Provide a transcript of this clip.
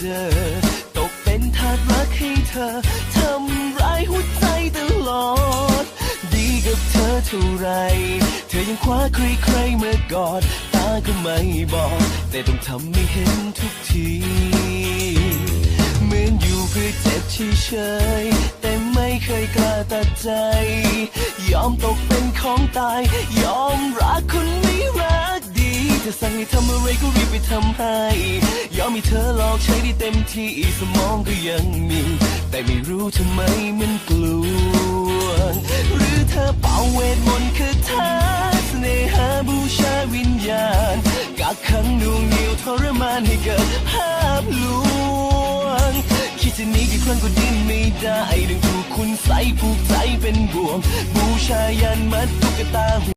จอ ตกเป็นทาสรักให้เธอ ทำร้ายหัวใจตลอด ดีกับเธอเท่าไร เธอยังคว้าใครใครเมื่อกอด ตาก็ไม่บอก แต่ต้องทำให้เห็นทุกทีเหมือนอยู่เพื่อเจ็บเฉยแต่ไม่เคยกล้าตัดใจ ยอมตกเป็นของตาย ยอมรักคน สั่งให้ทำอะไรก็รีบไปทำให้ ยอมให้เธอหลอกใช้ได้เต็มที่สมองก็ยังมี แต่ไม่รู้ทำไมมันกลัว หรือเธอเป่าเวทมนต์คือเธอเสน่หาบูชาวิญญาณกักขังหน่วงเหนียวทรมานให้เกิดภาพลวง คิดจะหนีกี่ครั้งก็ดิ้นไม่ได้ดึงถูกคุณใส่ผูกใจเป็นบ่วง บูชายันมัดตุ๊กตา